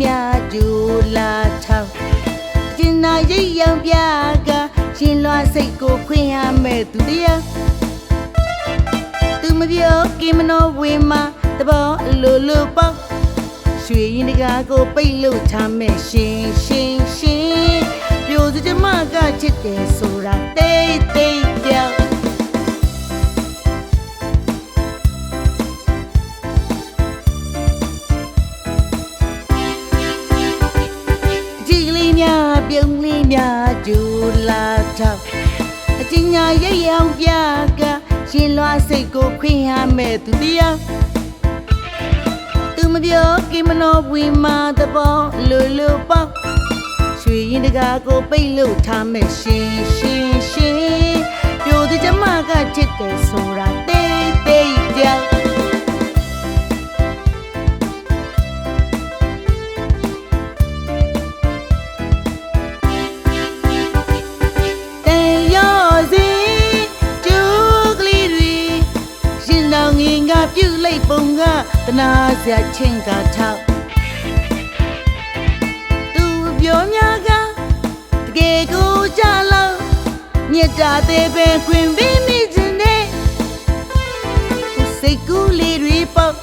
မြကျူလာထောက်ကျင်နာရိပ်ရန်ပြကရှင်လွှတ်စိတ်ကိုခွင့်ရမဲ့သူတရားသူမပြောကိမနောဝေမာတဘောအလိုလိုပေါ့ရွှေရင်တကားကိုပိတ်လို့ထားမဲ့ရှင်ရှင်ရှင်ပြိုစကြမကချစ်တယ်ဆိုတာတဲ့ ညာရိပ်ရောင်ပြကရှင်လွှားစိတ်ကိုခွင့်ရမဲ့သူတရားသူမပြောကင်မနောဝီမာတဘောလူလူပေါ့ရွှေရင်တကားကိုပိတ်လို့ထားမဲ့ရှင်ရှင်ရှင် တနာစရာချင်းကထောက်သူပြောများကတကယ်ကိုကြလောက်မြတ်တာသေးပဲခွင်ပြီးမိခြင်းနဲ့စိတ်ကူးလေးတွေပေါ့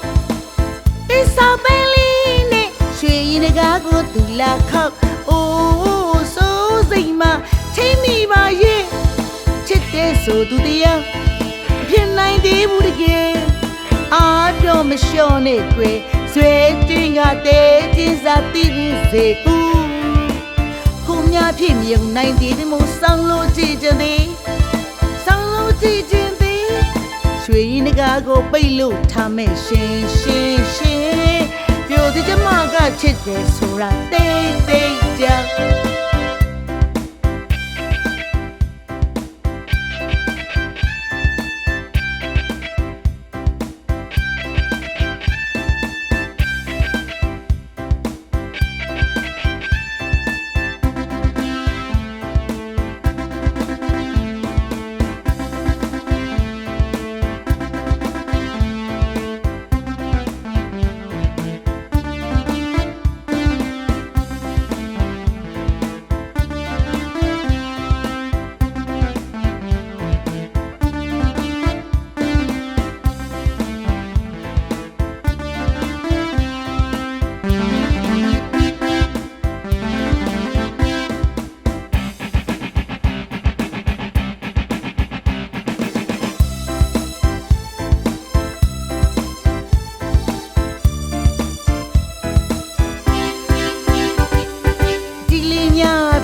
တစ္ဆာပန်းလေးနဲ့ရွှေရင်တကားကိုသူလာခောက်အိုးဆိုးစိတ်မှထိမ့်မိပါရဲ့ချစ်တဲ့ဆိုသူတရားမဖြစ်နိုင်သေးဘူးတကယ်အား တော့မလျှော့နဲ့ကွယ်ဆွေတင်ကတဲ့ချင်းစားတည်နေစေဦးခုများဖြစ်မြုံနိုင်သေးတယ်မို့ဆောင်းလို့ကြည်ကြသည်ဆောင်းလို့ကြည်ခြင်းသည်ရွှေရင်တကားကိုပိတ်လို့ထားမဲ့ရှင်ရှင်ရှင်ပြိုတဲ့ကျမကချစ်တယ်ဆိုတာတိတ်တိတ်ကြော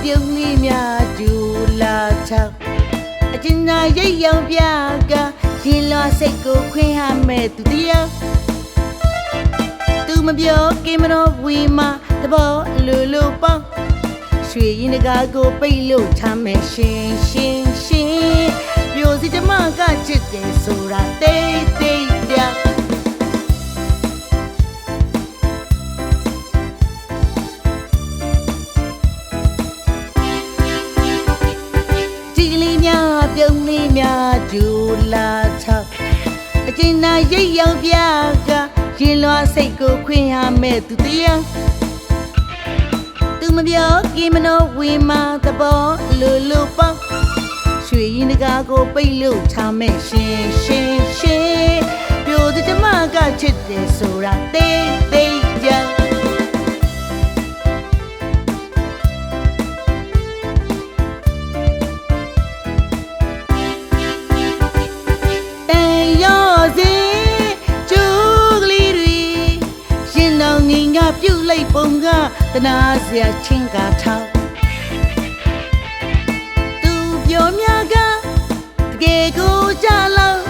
ပြုံးလေးများဂျူလာချောက်အကျဉ်းသာရိပ်ရောင်ပြကရင်လာစိတ်ကိုခွင့်ရမဲ့သူတရားသူမပြောကင်မနောဝီမာတဘောလူလူပေါ့ရွှေရင်တကားကိုပိတ်လို့ထားမဲ့ရှင်ရှင်ရှင်ပြိုစီကျမကချစ်တယ်ဆိုတာတိတ် ပြုံးလေးများဂျူလာချောက်အကျဉ်းသာရိပ်ရောင်ပြကရင်လွှားစိတ်ကိုခွင့်ရမဲ့သူတရားသူမပြောကင်မနောဝီမာတဘောလူလူပေါ့ရွှေရင်တကားကိုပိတ်လို့ထားမဲ့ရှင်ရှင်ရှင်ပြိုတဲ့ကျမကချစ်တယ်ဆိုတာတိတ်တိတ် က်ပုံကတနာစရာချင်းကထောက်သူပြောများကတကယ်ကိုကြလောက်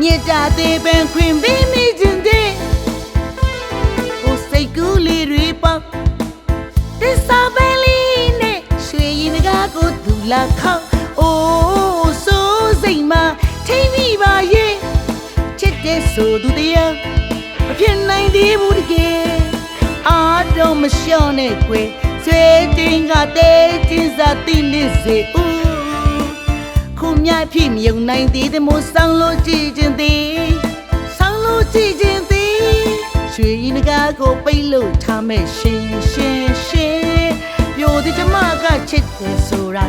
မြစ်တာသေးပင်ခွင်ပြီးမိခြင်းတဲ့ဟိုစိတ်ကူးလေးတွေပေါ့တစ္ဆာပဲလေးနဲ့ရွှေရင်တကားကိုသူလာခောက်အိုးဆိုးစိတ်မှထိမ့်မိပါရဲ့ချစ်တဲ့ဆိုသူတရားမဖြစ်နိုင်သေးဘူးတကယ်အား တော့မလျှော့နဲ့ကွယ်ဆွေတင်ကတဲ့ချင်းစားတည်နေစေဦးခုမြဖြစ်မြုံနိုင်သေးတယ်မို့ဆောင်းလို့ကြည်ခြင်းသည်ဆောင်းလို့ကြည်ခြင်းသည်ရွှေရင်တကားကိုပိတ်လို့ထားမဲ့ရှင်ရှင်ရှင်ပြိုဒီကျမကချစ်တယ်ဆိုတာ